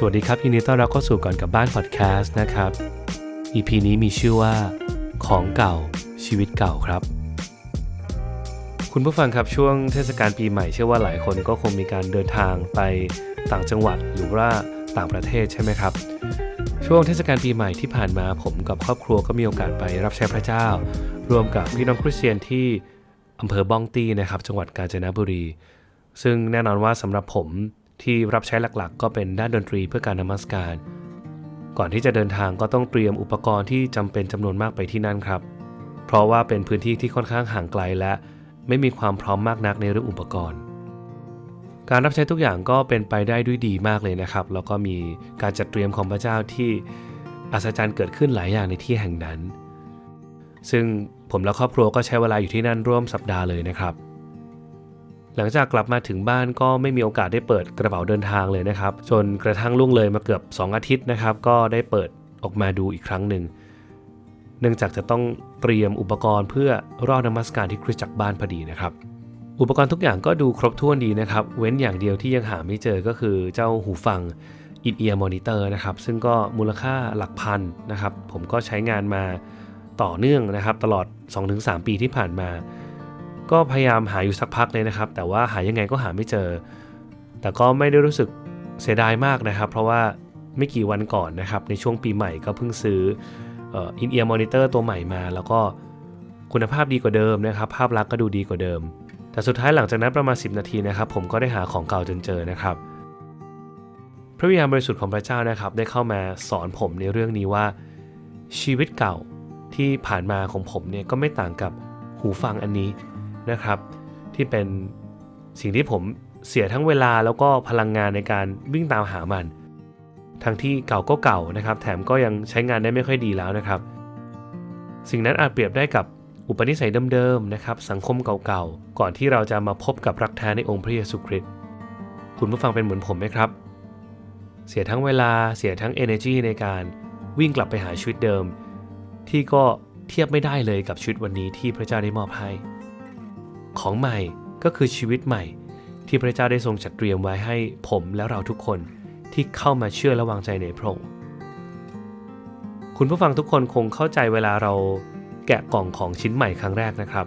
สวัสดีครับยินดีต้อนรับเข้าสู่ก่อนกับบ้านพอดแคสต์นะครับ EP นี้มีชื่อว่า ของเก่าชีวิตเก่าครับ คุณผู้ฟังครับช่วงเทศกาลปีใหม่เชื่อว่าหลายคนก็คงมีการเดินทางไปต่างจังหวัดหรือว่าต่างประเทศใช่ไหมครับ ช่วงเทศกาลปีใหม่ที่ผ่านมาผมกับครอบครัวก็มีโอกาสไปรับใช้พระเจ้ารวมกับพี่น้องคริสเตียนที่อำเภอบ้องตี้นะครับ จังหวัดกาญจนบุรี ซึ่งแน่นอนว่าสำหรับผม ที่รับใช้หลักๆ ก็เป็นด้านดนตรีเพื่อการนมัสการ ก่อนที่จะเดินทางก็ต้องเตรียมอุปกรณ์ที่จำเป็นจำนวนมากไปที่นั่นครับ เพราะว่าเป็นพื้นที่ที่ค่อนข้างห่างไกลและไม่มีความพร้อมมากนักในเรื่องอุปกรณ์ การรับใช้ทุกอย่างก็เป็นไปได้ด้วยดีมากเลยนะครับ แล้วก็มีการจัดเตรียมของพระเจ้าที่อัศจรรย์เกิดขึ้นหลายอย่างในที่แห่งนั้น ซึ่งผมและครอบครัวก็ใช้เวลาอยู่ที่นั่นร่วมสัปดาห์เลยนะครับ หลังจากกลับมาถึงบ้านก็ไม่มีโอกาสได้เปิดกระเป๋าเดินทางเลยนะครับ จนกระทั่งล่วงเลยมาเกือบ 2 อาทิตย์นะครับ ก็ได้เปิดออกมาดูอีกครั้งหนึ่ง เนื่องจากจะต้องเตรียมอุปกรณ์เพื่อรอนมัสการที่คริสตจักรบ้านพอดีนะครับ อุปกรณ์ทุกอย่างก็ดูครบถ้วนดีนะครับ เว้นอย่างเดียวที่ยังหาไม่เจอก็คือเจ้าหูฟัง in ear monitor นะครับ ซึ่งก็มูลค่าหลักพันนะครับ ผมก็ใช้งานมาต่อเนื่องนะครับ ตลอด 2-3 ปีที่ผ่านมา ก็พยายามหาอยู่สักพักเลยนะครับ แต่ว่าหายังไงก็หาไม่เจอ แต่ก็ไม่ได้รู้สึกเสียดายมากนะครับ เพราะว่าไม่กี่วันก่อนนะครับ ในช่วงปีใหม่ก็เพิ่งซื้ออินเอียร์มอนิเตอร์ตัวใหม่มา แล้วก็คุณภาพดีกว่าเดิมนะครับ ภาพลักษณ์ก็ดูดีกว่าเดิม แต่สุดท้ายหลังจากนั้นประมาณ 10 นาทีนะครับ ผมก็ได้หาของเก่าจนเจอนะครับ พระวิญญาณบริสุทธิ์ของพระเจ้านะครับ ได้เข้ามาสอนผมในเรื่องนี้ว่า ชีวิตเก่าที่ผ่านมาของผมเนี่ยก็ไม่ต่างกับหูฟังอันนี้ นะครับ ที่เป็นสิ่งที่ผมเสียทั้งเวลาแล้วก็พลังงานในการวิ่งตามหามัน ทั้งที่เก่าก็เก่านะครับ แถมก็ยังใช้งานได้ไม่ค่อยดีแล้วนะครับ สิ่งนั้นอาจเปรียบได้กับอุปนิสัยเดิมๆนะครับ สังคมเก่าๆ ก่อนที่เราจะมาพบกับรักแท้ในองค์พระเยซูคริสต์คุณผู้ฟังเป็นเหมือนผมไหมครับ เสียทั้งเวลาเสียทั้ง energy ในการวิ่งกลับไปหาชีวิตเดิม ที่ก็เทียบไม่ได้เลยกับชีวิตวันนี้ที่พระเจ้าได้มอบให้ ของใหม่ก็คือชีวิตใหม่ ที่พระเจ้าได้ทรงจัดเตรียมไว้ให้ผมและเราทุกคนที่เข้ามาเชื่อและวางใจในพระองค์คุณผู้ฟังทุกคนคงเข้าใจเวลาเราแกะกล่องของชิ้นใหม่ครั้งแรกนะครับ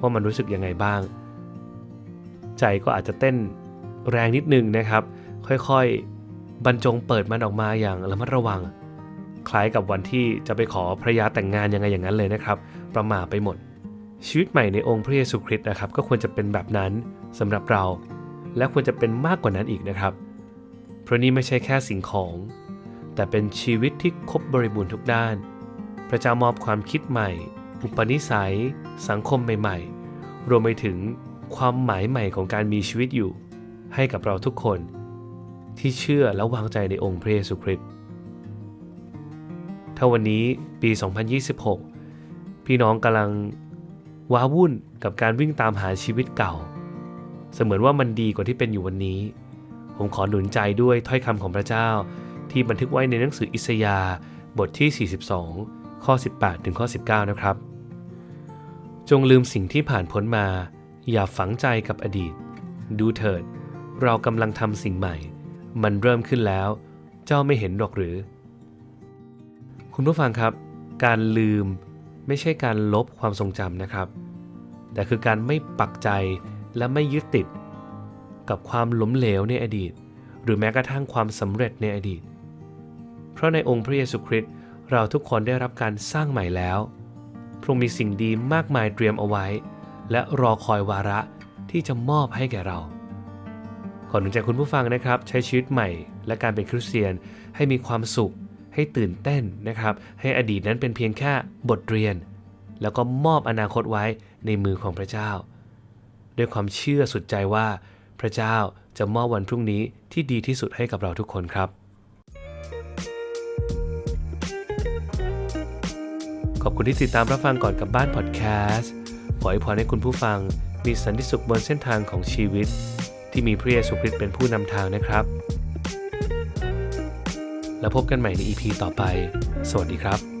ว่ามันรู้สึกยังไงบ้าง ใจก็อาจจะเต้นแรงนิดนึงนะครับ ค่อยๆบรรจงเปิดมันออกมาอย่างระมัดระวัง คล้ายกับวันที่จะไปขอพระยาแต่งงานยังไงอย่างนั้นเลยนะครับ ประมาไปหมด ชีวิตใหม่ในองค์พระเยซูคริสต์นะครับ ก็ควรจะเป็นแบบนั้นสำหรับเรา และควรจะเป็นมากกว่านั้นอีกนะครับ เพราะนี่ไม่ใช่แค่สิ่งของ แต่เป็นชีวิตที่ครบบริบูรณ์ทุกด้าน พระเจ้ามอบความคิดใหม่ อุปนิสัย สังคมใหม่ ๆ รวมไปถึงความหมายใหม่ของการมีชีวิตอยู่ ให้กับเราทุกคน ที่เชื่อและวางใจในองค์พระเยซูคริสต์ถ้าวันนี้ปี 2026 พี่น้องกำลัง ว้าวุ่นกับการวิ่งตามหาชีวิตเก่า เสมือนว่ามันดีกว่าที่เป็นอยู่วันนี้ ผมขอหนุนใจด้วยถ้อยคำของพระเจ้า ที่บันทึกไว้ในหนังสืออิสยาห์บทที่ 42 ข้อ 18 ถึงข้อ 19 นะครับ จงลืมสิ่งที่ผ่านพ้นมา อย่าฝังใจกับอดีต ดูเถิด เรากำลังทำสิ่งใหม่ มันเริ่มขึ้นแล้ว เจ้าไม่เห็นหรอกหรือ คุณผู้ฟังครับ การลืม ไม่ใช่การลบความทรงจำนะครับ แต่คือการไม่ปักใจและไม่ยึดติด กับความล้มเหลวในอดีต หรือแม้กระทั่งความสำเร็จในอดีต เพราะในองค์พระเยซูคริสต์เราทุกคนได้รับการสร้างใหม่แล้วพระองค์มีสิ่งดีมากมายเตรียมเอาไว้ และรอคอยวาระที่จะมอบให้แก่เรา ขอหนุนใจคุณผู้ฟังนะครับ ใช้ชีวิตใหม่ และการเป็นคริสเตียนให้มีความสุข ให้ตื่นเต้นนะครับ ให้อดีตนั้นเป็นเพียงแค่บทเรียน แล้วก็มอบอนาคตไว้ในมือของพระเจ้า ด้วยความเชื่อสุดใจว่า พระเจ้าจะมอบวันพรุ่งนี้ที่ดีที่สุดให้กับเราทุกคนครับ ขอบคุณที่ติดตามรับฟังก่อนกลับบ้านพอดแคสต์ขอให้พรให้คุณผู้ฟังมีสันติสุขบนเส้นทางของชีวิต ที่มีพระเยซูคริสต์เป็นผู้นำทางนะครับ แล้วพบกันใหม่ใน EP ต่อไป สวัสดีครับ